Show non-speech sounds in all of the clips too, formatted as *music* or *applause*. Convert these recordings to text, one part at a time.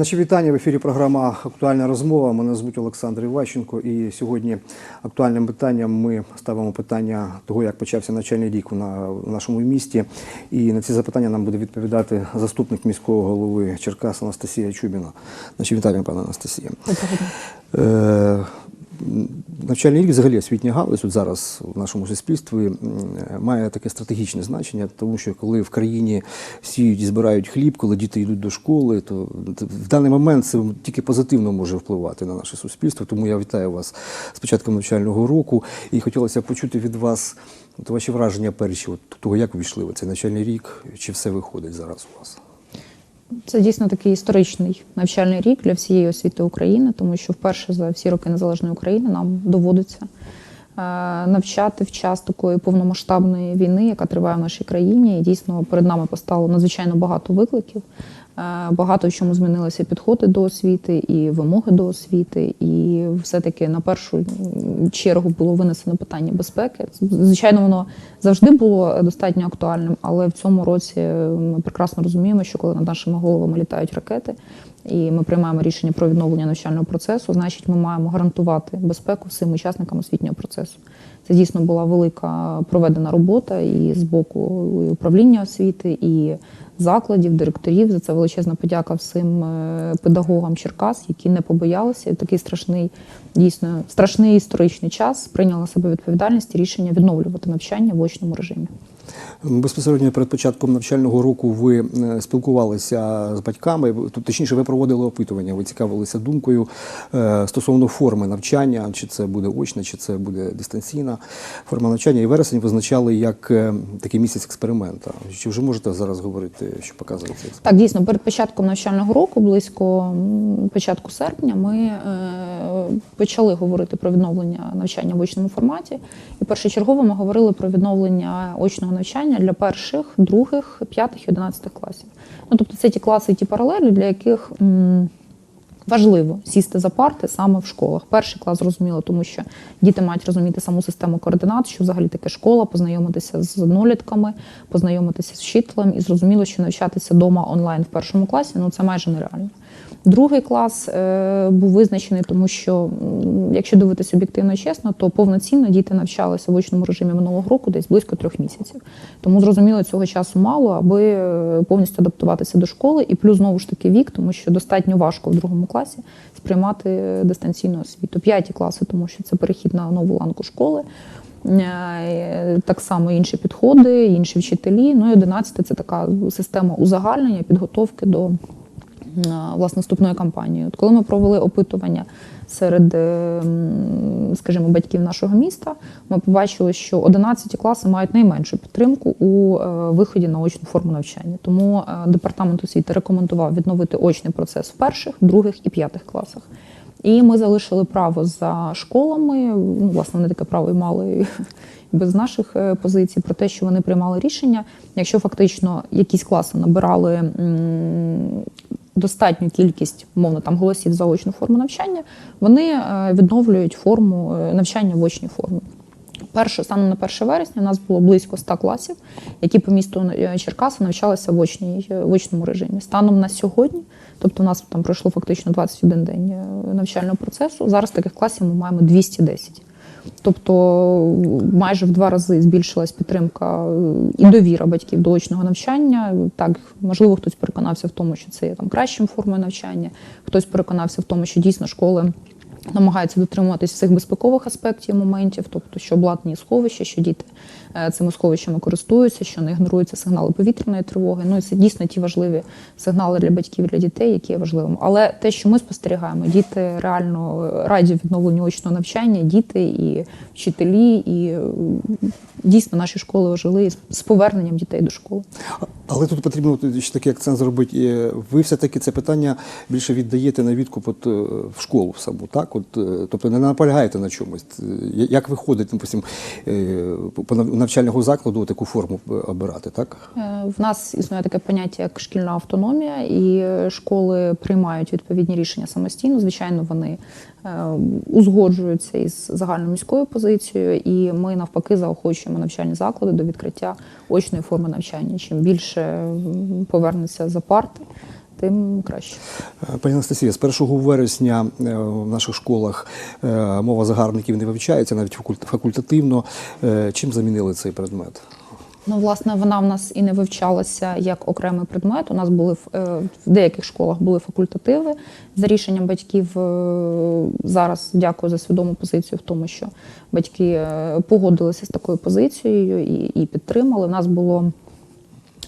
Наші вітання в ефірі. Програма Актуальна розмова. Мене звуть Олександр Іващенко. І сьогодні актуальним питанням ми ставимо питання того, як почався навчальний рік на нашому місті. І на ці запитання нам буде відповідати заступник міського голови Черкас Анастасія Чубіна. Наші вітання, пане Анастасія. Е, Навчальний рік, взагалі освітня галузь от зараз в нашому суспільстві має таке стратегічне значення, тому що коли в країні сіють і збирають хліб, коли діти йдуть до школи, то в даний момент це тільки позитивно може впливати на наше суспільство. Тому я вітаю вас з початком навчального року і хотілося почути від вас от ваші враження перші, от того, як ви йшли в цей навчальний рік, чи все виходить зараз у вас? Це дійсно такий історичний навчальний рік для всієї освіти України, тому що вперше за всі роки незалежної України нам доводиться е, навчати в час такої повномасштабної війни, яка триває в нашій країні. І дійсно перед нами постало надзвичайно багато викликів. Е, Багато в чому змінилися підходи до освіти і вимоги до освіти, і все-таки на першу чергу було винесено питання безпеки. Звичайно, воно завжди було достатньо актуальним, але в цьому році ми прекрасно розуміємо, що коли над нашими головами літають ракети, і ми приймаємо рішення про відновлення навчального процесу, значить, ми маємо гарантувати безпеку всім учасникам освітнього процесу. Це дійсно була велика проведена робота і з боку управління освіти, і закладів, директорів. За це величезна подяка всім е, педагогам Черкас, які не побоялися. Такий страшний, дійсно страшний історичний час прийняла себе відповідальність і рішення відновлювати навчання в очному режимі. Безпосередньо перед початком навчального року ви е, спілкувалися з батьками, точніше, ви проводили опитування, ви цікавилися думкою е, стосовно форми навчання, чи це буде очна, чи це буде дистанційна форма навчання. І вересень визначали як е, такий місяць експеримента. Чи вже можете зараз говорити, що показує цей експеримент? Так, дійсно, перед початком навчального року, близько початку серпня, ми почали говорити про відновлення навчання в очному форматі. І першочергово ми говорили про відновлення очного навчання для перших, других, п'ятих і одинадцятих класів. Ну, тобто це ті класи, ті паралелі, для яких м, Важливо сісти за парти саме в школах. Перший клас зрозуміло, тому що діти мають розуміти саму систему координат, що взагалі таке школа, познайомитися з однолітками, познайомитися з вчителем, і зрозуміло, що навчатися вдома онлайн в першому класі ну це майже нереально. Другий клас е, був визначений, тому що, якщо дивитися об'єктивно чесно, то повноцінно діти навчалися в очному режимі минулого року десь близько трьох місяців. Тому зрозуміло, цього часу мало, аби е, повністю адаптуватися до школи. І плюс знову ж таки вік, тому що достатньо важко в другому класі сприймати дистанційну освіту. П'яті класи, тому що це перехід на нову ланку школи. Е, Так само інші підходи, інші вчителі. Ну і 11 це така система узагальнення, підготовки до власне вступної кампанії. От коли ми провели опитування серед, е, скажімо, батьків нашого міста, ми побачили, що 11 класи мають найменшу підтримку у е, виході на очну форму навчання. Тому е, департамент освіти рекомендував відновити очний процес в перших, других і п'ятих класах. І ми залишили право за школами. Ну, власне, вони таке право і мали *laughs* без наших е, позицій про те, що вони приймали рішення. Якщо фактично якісь класи набирали достатню кількість, мовно там голосів за очну форму навчання, вони е, відновлюють форму е, навчання в очній формі. Перше, станом на 1 вересня у нас було близько 100 класів, які по місту е, Черкаси навчалися в, очній, в очному режимі. Станом на сьогодні, тобто у нас там пройшло фактично 21 день навчального процесу. Зараз таких класів ми маємо 210. Тобто майже в два рази збільшилась підтримка е, і довіра батьків до очного навчання. Так, можливо, хтось переконався в тому, що це є там кращим формою навчання, хтось переконався в тому, що дійсно школи намагаються дотримуватись всіх безпекових аспектів моментів, тобто що обладнані сховища, що діти е, цими сховищами користуються, що не ігноруються сигнали повітряної тривоги. Ну і це дійсно ті важливі сигнали для батьків для дітей, які є важливими. Але те, що ми спостерігаємо, діти реально раді відновленню очного навчання, діти і вчителі, і е, дійсно наші школи ожили з поверненням дітей до школи. Але тут потрібно от ще такий акцент зробити. Ви все-таки це питання більше віддаєте на відкуп от, е, в школу саму, так? От, е, тобто не наполягаєте на чомусь. Е, Як виходить, допустим, е, по навчального закладу таку форму обирати, так? В нас існує таке поняття як шкільна автономія, і школи приймають відповідні рішення самостійно. Звичайно, вони узгоджуються із загальноміською позицією, і ми навпаки заохочуємо навчальні заклади до відкриття очної форми навчання. Чим більше м, повернеться за парти, тим краще. Е, Пані Анастасія, з 1 вересня е, в наших школах е, мова загарбників не вивчається, навіть факульт- факультативно. Чим замінили цей предмет? Ну, власне, вона в нас і не вивчалася як окремий предмет. У нас були в- деяких школах були факультативи за рішенням батьків. Зараз дякую за свідому позицію в тому, що батьки погодилися з такою позицією і, і підтримали. У нас було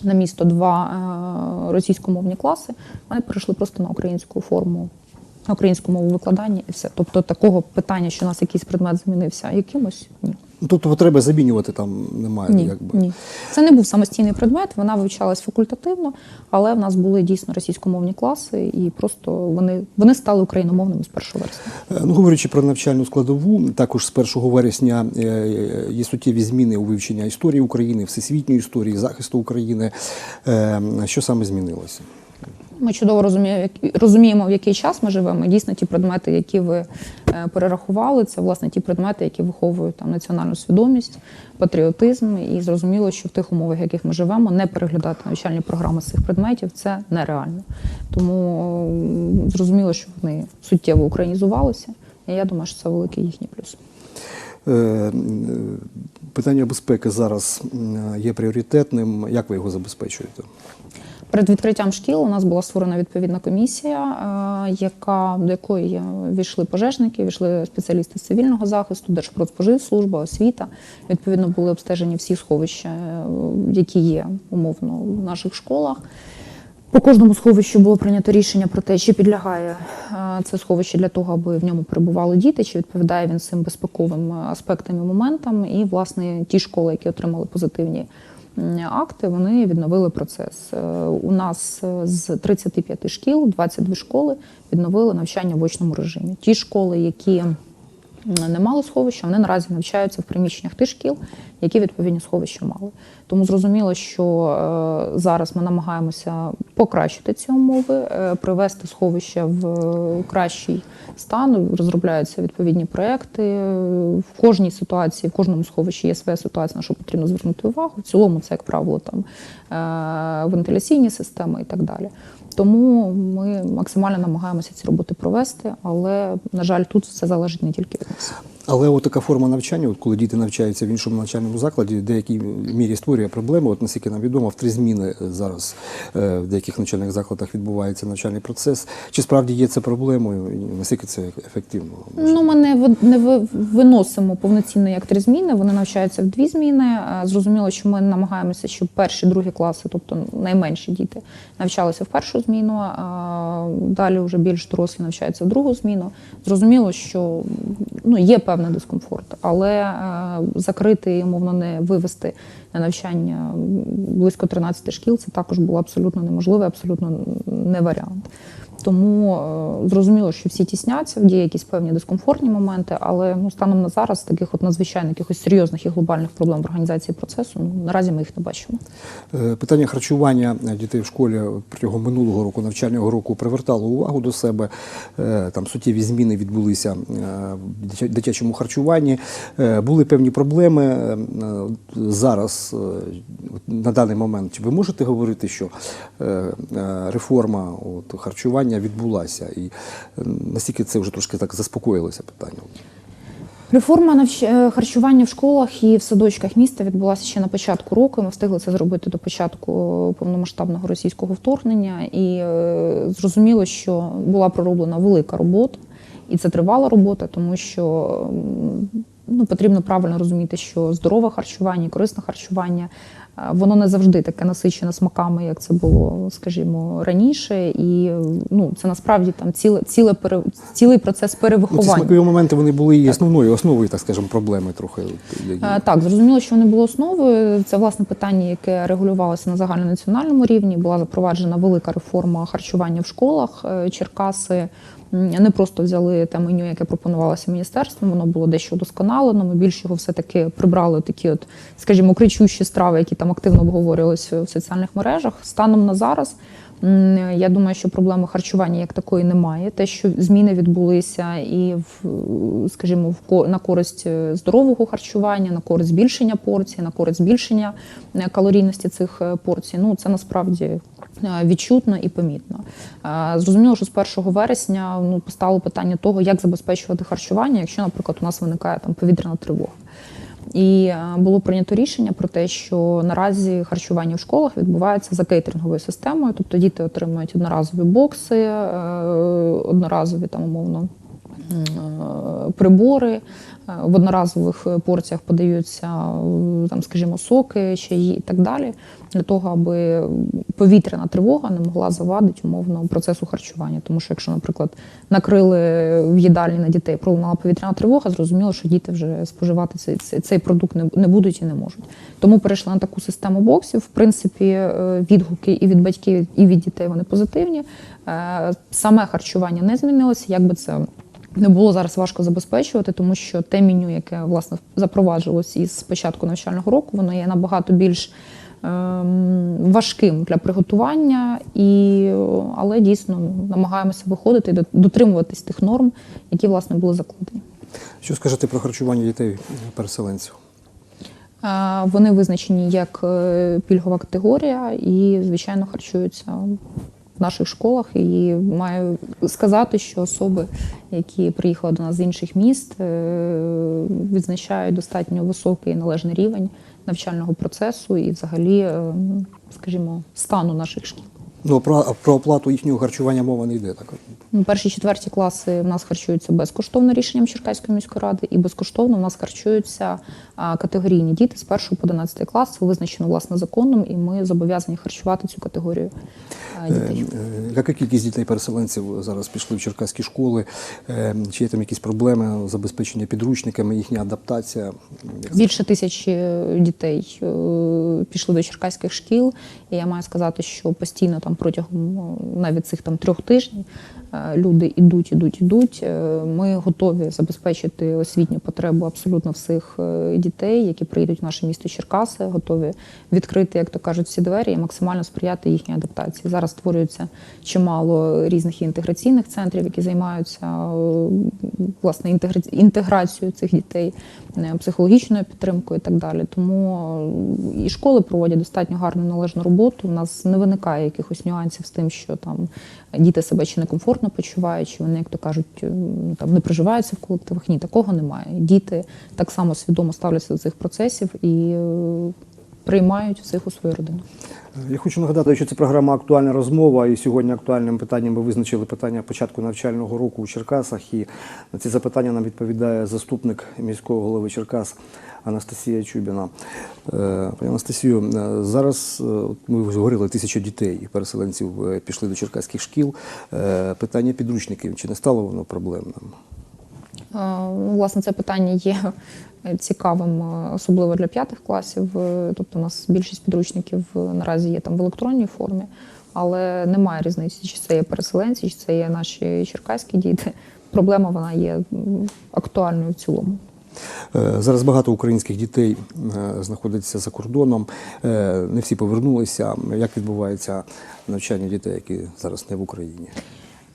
на місто два е, російськомовні класи. Вони перейшли просто на українську форму. На українську мову викладання і все. Тобто такого питання, що у нас якийсь предмет змінився якимось, ні. Ну, Тобто потреби замінювати там немає. Ні, якби. ні. Це не був самостійний предмет, вона вивчалась факультативно, але в нас були дійсно російськомовні класи, і просто вони, вони стали україномовними з 1 вересня. Е, Ну, говорячи про навчальну складову, також з 1 вересня е, є суттєві зміни у вивчення історії України, всесвітньої історії, захисту України. Е, Що саме змінилося? Ми чудово розуміємо, в який час ми живемо. Дійсно, ті предмети, які ви е, перерахували, це власне ті предмети, які виховують там національну свідомість, патріотизм. І зрозуміло, що в тих умовах, в яких ми живемо, не переглядати навчальні програми цих предметів це нереально. Тому зрозуміло, що вони суттєво українізувалися. І я думаю, що це великий їхній плюс. Е, Питання безпеки зараз є пріоритетним. Як ви його забезпечуєте? Перед відкриттям шкіл у нас була створена відповідна комісія, е, яка, до якої війшли пожежники, війшли спеціалісти з цивільного захисту, Держпродспоживслужба, освіта. Відповідно, були обстежені всі сховища, е, які є умовно в наших школах. По кожному сховищу було прийнято рішення про те, чи підлягає е, це сховище для того, аби в ньому перебували діти, чи відповідає він цим безпековим аспектам і моментам. І, власне, ті школи, які отримали позитивні акти, вони відновили процес. Е, У нас е, з 35 шкіл 22 школи відновили навчання в очному режимі. Ті школи, які не мали сховища, вони наразі навчаються в приміщеннях тих шкіл, які відповідні сховища мали. Тому зрозуміло, що е, зараз ми намагаємося покращити ці умови, е, привести сховище в е, кращий стан. Розробляються відповідні проекти. В кожній ситуації, в кожному сховищі є своя ситуація, на що потрібно звернути увагу. В цілому це, як правило, там вентиляційні системи і так далі. Тому ми максимально намагаємося ці роботи провести, але на жаль, тут все залежить не тільки від нас. Але от така форма навчання, от коли діти навчаються в іншому навчальному закладі, в деякій мірі створює проблеми. От наскільки нам відомо, в три зміни зараз е, в деяких навчальних закладах відбувається навчальний процес. Чи справді є це проблемою? Наскільки це ефективно? Ну, ми не, не виносимо повноцінно як три зміни. Вони навчаються в дві зміни. Е, Зрозуміло, що ми намагаємося, щоб перші, другі класи, тобто найменші діти, навчалися в першу зміну, а далі вже більш дорослі навчаються в другу зміну. Зрозуміло, що ну, є певний дискомфорт, але е, закрити і умовно не вивести на навчання близько 13 шкіл, це також було абсолютно неможливо, абсолютно не варіант. Тому е, зрозуміло, що всі тісняться, є якісь певні дискомфортні моменти, але ну, станом на зараз таких от надзвичайно якихось серйозних і глобальних проблем в організації процесу ну, наразі ми їх не бачимо. Е, Питання харчування дітей в школі протягом минулого року, навчального року, привертало увагу до себе. Е, Там суттєві зміни відбулися в дитячому харчуванні. Були певні проблеми. Зараз, на даний момент, чи ви можете говорити, що реформа от, харчування відбулася? І е, наскільки це вже трошки так заспокоїлося питання? Реформа навч... е, харчування в школах і в садочках міста відбулася ще на початку року. Ми встигли це зробити до початку повномасштабного російського вторгнення, і е, зрозуміло, що була пророблена велика робота, і це тривала робота, тому що ну, потрібно правильно розуміти, що здорове харчування, корисне харчування. е, Воно не завжди таке насичене смаками, як це було, скажімо, раніше, і ну це насправді там ціле, ціле пере, цілий процес Ну, ці смакові моменти вони були і основною, основою, так скажемо, проблеми трохи. Е, Так, зрозуміло, що вони були основою. Це власне питання, яке регулювалося на загальнонаціональному рівні. Була запроваджена велика реформа харчування в школах. Е, Черкаси не просто взяли те меню, яке пропонувалося міністерством, воно було дещо удосконалено. Ми більш його все-таки прибрали такі, от, скажімо, кричущі страви, які там активно обговорювалися в соціальних мережах. Станом на зараз. Я думаю, що проблеми харчування як такої немає. Те, що зміни відбулися, і в скажімо, в на користь е, здорового харчування, на користь збільшення порцій, на користь збільшення е, калорійності цих е, порцій. Ну це насправді відчутно і помітно. Зрозуміло, що з 1 вересня ну, постало питання того, як забезпечувати харчування, якщо, наприклад, у нас виникає там повітряна тривога. І е, було прийнято рішення про те, що наразі харчування в школах відбувається за кейтеринговою системою, тобто діти отримують одноразові бокси, е, одноразові там умовно е, прибори. Е, В одноразових порціях подаються е, там, скажімо, соки, чаї і так далі, для того, аби повітряна тривога не могла завадити умовно процесу харчування. Тому що, якщо, наприклад, накрили в їдальні на дітей, пролунала повітряна тривога, зрозуміло, що діти вже споживати цей, цей, цей продукт не, не будуть і не можуть. Тому перейшли на таку систему боксів. В принципі, е, відгуки і від батьків, і від дітей вони позитивні. Е, Саме харчування не змінилося, як би це не було зараз важко забезпечувати, тому що те меню, яке власне запроваджувалось із початку навчального року, воно є набагато більш ем, важким для приготування, і, але дійсно намагаємося виходити і дотримуватись тих норм, які власне були закладені. Що скажете про харчування дітей переселенців? Е, Вони визначені як е, пільгова категорія і, звичайно, харчуються наших школах. І маю сказати, що особи, які приїхали до нас з інших міст, е, відзначають достатньо високий належний рівень навчального процесу і, взагалі, е, скажімо, стану наших шкіл. Ну, про, про оплату їхнього харчування мова не йде. Так? Ну, Перші четверті класи в нас харчуються безкоштовно рішенням Черкаської міської ради, і безкоштовно в нас харчуються категорійні діти з 1 по 11 клас. Визначено власне законом, і ми зобов'язані харчувати цю категорію дітей. Е, е, Яка кількість дітей-переселенців зараз пішли в черкаські школи? Е, Чи є там якісь проблеми забезпечення підручниками, їхня адаптація? Більше тисячі дітей е, пішли до черкаських шкіл, і я маю сказати, що постійно там протягом е, навіть цих там трьох тижнів е, люди ідуть, ідуть, ідуть. Е, Ми готові забезпечити освітню потребу абсолютно всіх е, дітей, які приїдуть в наше місто Черкаси, готові відкрити, як то кажуть, всі двері і максимально сприяти їхній адаптації. Зараз створюється чимало різних інтеграційних центрів, які займаються власне інтеграцією цих дітей, психологічною підтримкою і так далі. Тому і школи проводять достатньо гарну належну роботу. У нас не виникає якихось нюансів з тим, що там діти себе чи некомфортно почувають, чи вони, як то кажуть, там не проживаються в колективах. Ні, такого немає. Діти так само свідомо ставляться до цих процесів і е, приймають всіх у свою родину. Я хочу нагадати, що це програма Актуальна розмова. І сьогодні актуальним питанням ми визначили питання початку навчального року у Черкасах. І на ці запитання нам відповідає заступник міського голови Черкас Анастасія Чубіна. Е, Пані Анастасію, е, зараз е, ми вже говорили, тисяча дітей і переселенців пішли до черкаських шкіл. Питання підручників чи не стало воно проблемним? Е, власне, це питання є цікавим, е, особливо для п'ятих класів. Е, Тобто, у нас більшість підручників наразі є там в електронній формі, але немає різниці, чи це є переселенці, чи це є наші черкаські діти. Проблема вона є актуальною в цілому. Зараз багато українських дітей знаходиться за кордоном. Не всі повернулися. Як відбувається навчання дітей, які зараз не в Україні?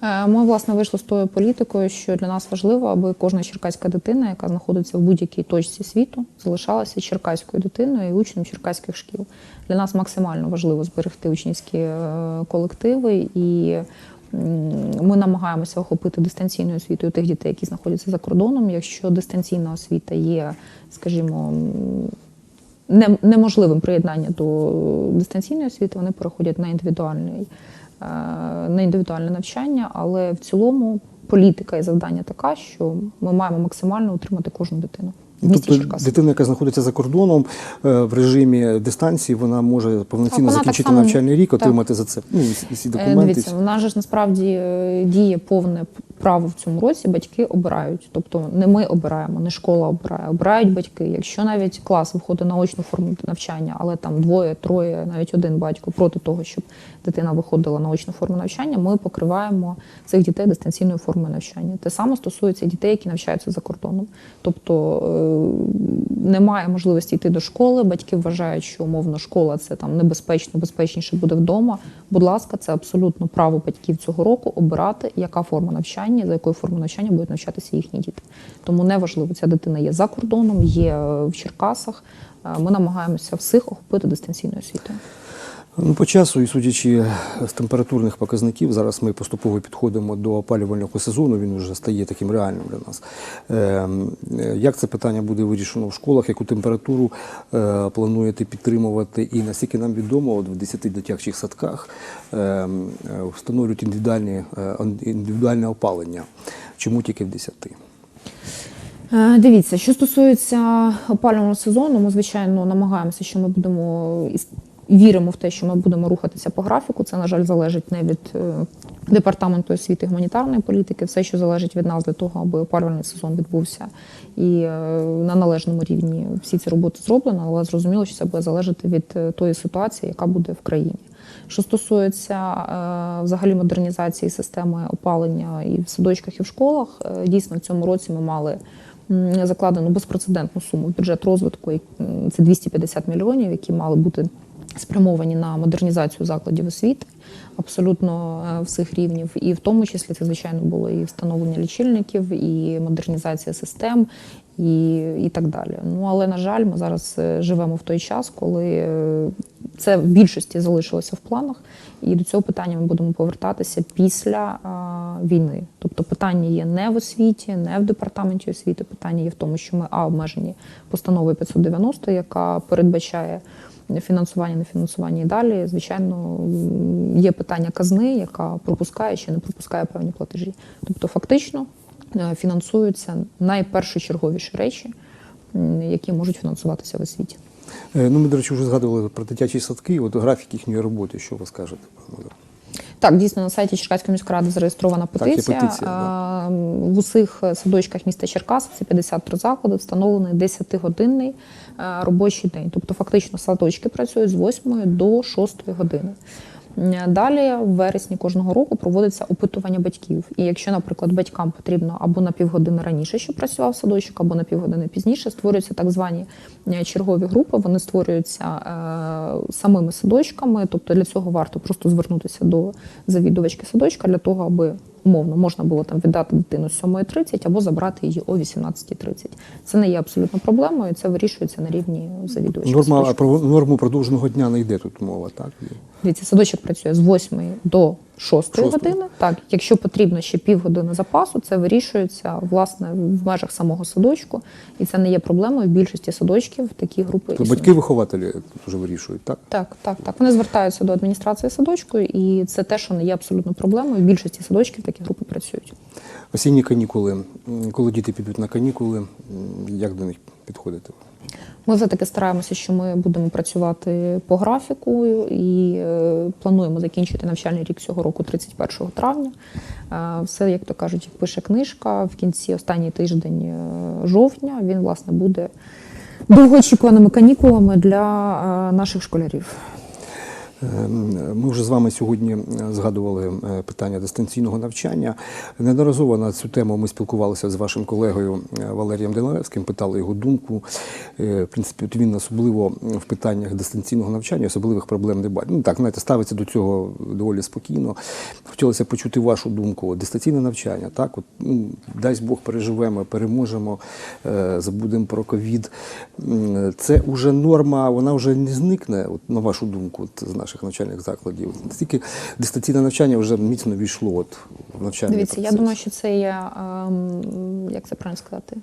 Е, Ми власне вийшли з тою політикою, що для нас важливо, аби кожна черкаська дитина, яка знаходиться в будь-якій точці світу, залишалася черкаською дитиною і учнем черкаських шкіл. Для нас максимально важливо зберегти учнівські е, колективи і. Ми намагаємося охопити дистанційною освітою тих дітей, які знаходяться за кордоном. Якщо дистанційна освіта є, скажімо, неможливим приєднання до дистанційної освіти, вони переходять на індивідуальний е, на індивідуальне навчання, але в цілому політика і завдання така, що ми маємо максимально утримати кожну дитину Тобто дитина, яка знаходиться за кордоном е, в режимі дистанції, вона може повноцінно вона закінчити само- навчальний рік, так. отримати за це ну, всі- Е, документи. Дивіться, в нас же ж насправді е, діє повне право в цьому році. Батьки обирають. Тобто не ми обираємо, не школа обирає, обирають батьки. Якщо навіть клас виходить на очну форму навчання, але там двоє, троє, навіть один батько проти того, щоб дитина виходила на очну форму навчання, ми покриваємо цих дітей дистанційною формою навчання. Те саме стосується дітей, які навчаються за кордоном. Тобто е, немає можливості йти до школи. Батьки вважають, що умовно школа це там небезпечно, безпечніше буде вдома. Будь ласка, це абсолютно право батьків цього року обирати, яка форма навчання, за якою формою навчання будуть навчатися їхні діти. Тому неважливо, ця дитина є за кордоном, є в Черкасах. Е, Ми намагаємося всіх охопити дистанційною освітою. Ну, по часу і судячи з температурних показників, зараз ми поступово підходимо до опалювального сезону. Він вже стає таким реальним для нас. Ем, е, Як це питання буде вирішено в школах? Яку температуру е, плануєте підтримувати? І наскільки нам відомо, от в 10 дитячих садках ем, е, встановлюють індивідуальні, індивідуальне опалення. Чому тільки в 10? Е, Дивіться, що стосується опалювального сезону, ми звичайно намагаємося, що ми будемо віримо в те, що ми будемо рухатися по графіку. Це на жаль залежить не від е, департаменту освіти і гуманітарної політики. Все, що залежить від нас для того, аби опалювальний сезон відбувся і е, на належному рівні всі ці роботи зроблено, але зрозуміло, що це буде залежати від е, тої ситуації, яка буде в країні. Що стосується взагалі модернізації системи опалення і в садочках, і в школах, дійсно в цьому році ми мали закладену безпрецедентну суму в бюджет розвитку. Це 250 мільйонів, які мали бути спрямовані на модернізацію закладів освіти абсолютно е, всіх рівнів. І в тому числі це, звичайно, було і встановлення лічильників, і модернізація систем, і, і так далі. Ну але на жаль, ми зараз е, живемо в той час, коли е, це в більшості залишилося в планах, і до цього питання ми будемо повертатися після а, війни. Тобто питання є не в освіті, не в департаменті освіти. Питання є в тому, що ми а обмежені постановою 590, яка передбачає фінансування, не фінансування і далі. Звичайно, є питання казни, яка пропускає чи не пропускає певні платежі. Тобто, фактично е, фінансуються найпершочерговіші речі, які можуть фінансуватися в освіті. Е, Ну, ми, до речі, вже згадували про дитячі садки. От графік їхньої роботи. Що ви скажете? пане? Так, дійсно, на сайті Черкаської міської ради зареєстрована петиція. петиція. петиція, А, В усіх садочках міста Черкас це 53 заклади, встановлений 10-годинний е, робочий день. Тобто, фактично, садочки працюють з 8 до 6 години. Далі в вересні кожного року проводиться опитування батьків. І якщо, наприклад, батькам потрібно або на півгодини раніше, щоб працював садочок, або на півгодини пізніше, створюються так звані е, чергові групи. Вони створюються е, самими садочками. Тобто для цього варто просто звернутися до завідувачки садочка для того, аби умовно можна було там віддати дитину з 7.30 або забрати її о 18.30. Це не є абсолютно проблемою. Це вирішується на рівні завідувачки. Норма про норму продовженого дня не йде тут мова, так? Дивіться, садочок працює з 8 до 6 Шостої. години. Так, якщо потрібно ще півгодини запасу, це вирішується власне в межах самого садочку, і це не є проблемою. В більшості садочків такі групи То існують. батьки-вихователі вже вирішують, так? Так, так, так. Вони звертаються до адміністрації садочку, і це те, що не є абсолютно проблемою. В більшості садочків такі групи працюють. Осінні канікули. Коли діти підуть на канікули, як до них підходити? Ми все-таки стараємося, що ми будемо працювати по графіку і е, плануємо закінчити навчальний рік цього року 31 травня. Е, все, як то кажуть, як пише книжка, в кінці останній тиждень е, жовтня він власне буде довгоочікуваними канікулами для наших школярів. Ем, Ми вже з вами сьогодні е, згадували е, питання дистанційного навчання. Неодноразово на цю тему ми спілкувалися з вашим колегою е, Валерієм Делевським, питали його думку. В принципі, він особливо в питаннях дистанційного навчання, особливих проблем не бачить. Ну так, знаєте, ставиться до цього доволі спокійно. Хотілося почути вашу думку. Дистанційне навчання, так, от, ну, дасть Бог переживемо, переможемо, забудемо про ковід. Це вже норма, вона вже не зникне, от, на вашу думку, з наших навчальних закладів. Наскільки дистанційне навчання вже міцно війшло от, в навчальний Дивіться, процес? я думаю, що це є, ем, як це правильно сказати,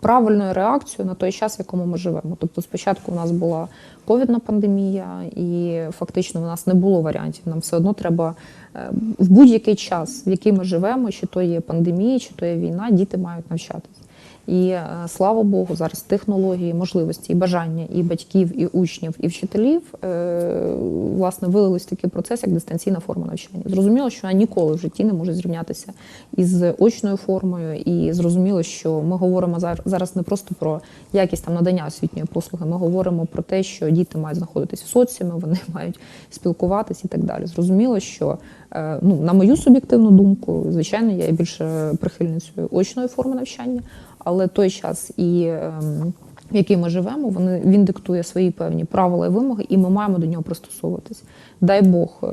правильною реакцією на той час, в якому ми живемо. Тобто, спочатку у нас була ковідна пандемія, і фактично у нас не було варіантів. Нам все одно треба е, в будь-який час, в який ми живемо, чи то є пандемія, чи то є війна, діти мають навчатися. І е, слава Богу, зараз технології, можливості і бажання і батьків, і учнів, і вчителів е, власне вилились такий процес, як дистанційна форма навчання. Зрозуміло, що вона ніколи в житті не може зрівнятися із очною формою, і зрозуміло, що ми говоримо зар- зараз не просто про якість там надання освітньої послуги. Ми говоримо про те, що діти мають знаходитися в соціумі, *laughs* вони мають спілкуватися і так далі. Зрозуміло, що е, ну на мою суб'єктивну думку, звичайно, я більше прихильницею очної форми навчання, але той час і ем, в який ми живемо, вони, він диктує свої певні правила і вимоги, і ми маємо до нього пристосовуватись. Дай Бог, е,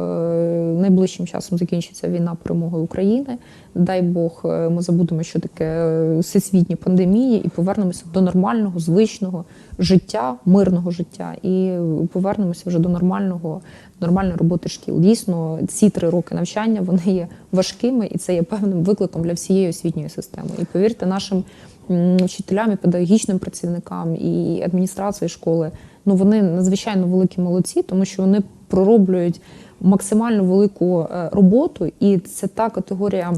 найближчим часом закінчиться війна перемогою України. Дай Бог, е, ми забудемо, що таке е, всесвітні пандемії, і повернемося до нормального, звичного життя, мирного життя, і повернемося вже до нормального, нормальної роботи шкіл. Дійсно, ці три роки навчання вони є важкими, і це є певним викликом для всієї освітньої системи. І повірте, нашим вчителям і педагогічним працівникам і адміністрації школи, ну вони надзвичайно великі молодці, тому що вони пророблюють максимально велику е, роботу, і це та категорія.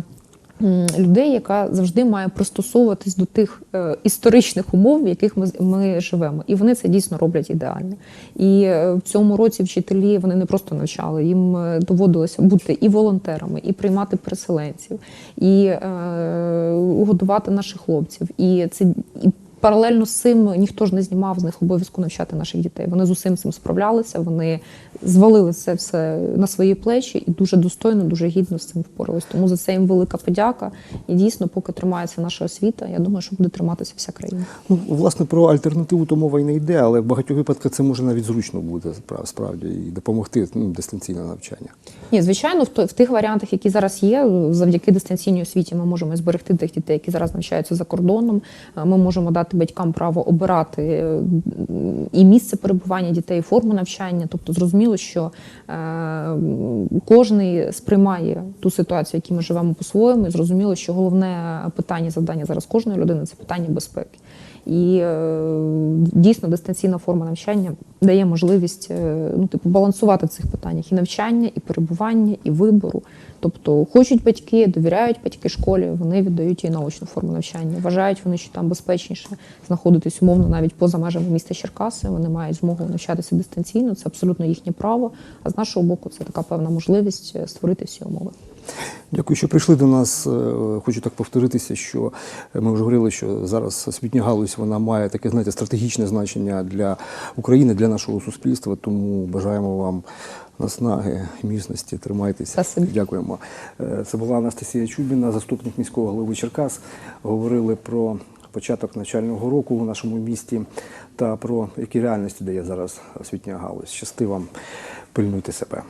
Людей, яка завжди має пристосовуватись до тих е, історичних умов, в яких ми, ми живемо, і вони це дійсно роблять ідеально. І е, в цьому році вчителі вони не просто навчали, їм е, доводилося бути і волонтерами, і приймати переселенців, і е, годувати наших хлопців. І це і паралельно з цим ніхто ж не знімав з них обов'язку навчати наших дітей. Вони з усім цим справлялися. Вони звалили це все на свої плечі і дуже достойно, дуже гідно з цим впорались. Тому за це їм велика подяка. І дійсно, поки тримається наша освіта, я думаю, що буде триматися вся країна. Ну, власне, про альтернативу то мова й не йде, але в багатьох випадках це може навіть зручно буде справді і допомогти ну, дистанційне навчання. Ні, звичайно, в, в тих варіантах, які зараз є, завдяки дистанційній освіті, ми можемо зберегти тих дітей, які зараз навчаються за кордоном. Е, Ми можемо дати батькам право обирати е, і місце перебування дітей, і форму навчання. Тобто, зрозуміло, що е, кожний сприймає ту ситуацію, в якій ми живемо по-своєму. І зрозуміло, що головне питання завдання зараз кожної людини це питання безпеки. І е, дійсно дистанційна форма навчання дає можливість е, ну, типу, балансувати в цих питаннях і навчання, і перебування, і вибору. Тобто хочуть батьки, довіряють батьки школі, вони віддають їй наочну форму навчання. Вважають вони, що там безпечніше знаходитись умовно навіть поза межами міста Черкаси. Вони мають змогу навчатися дистанційно, це абсолютно їхнє право. А з нашого боку, це така певна можливість е, створити всі умови. Дякую, що прийшли до нас. Е, Хочу так повторитися, що ми вже говорили, що зараз освітня галузь вона має таке, знаєте, стратегічне значення для України, для нашого суспільства. Тому бажаємо вам наснаги, міцності, тримайтеся. Спасибі. Дякуємо. Е, Це була Анастасія Чубіна, заступник міського голови Черкас. Говорили про початок навчального року у нашому місті та про які реальності дає зараз освітня галузь. Щасти вам, пильнуйте себе.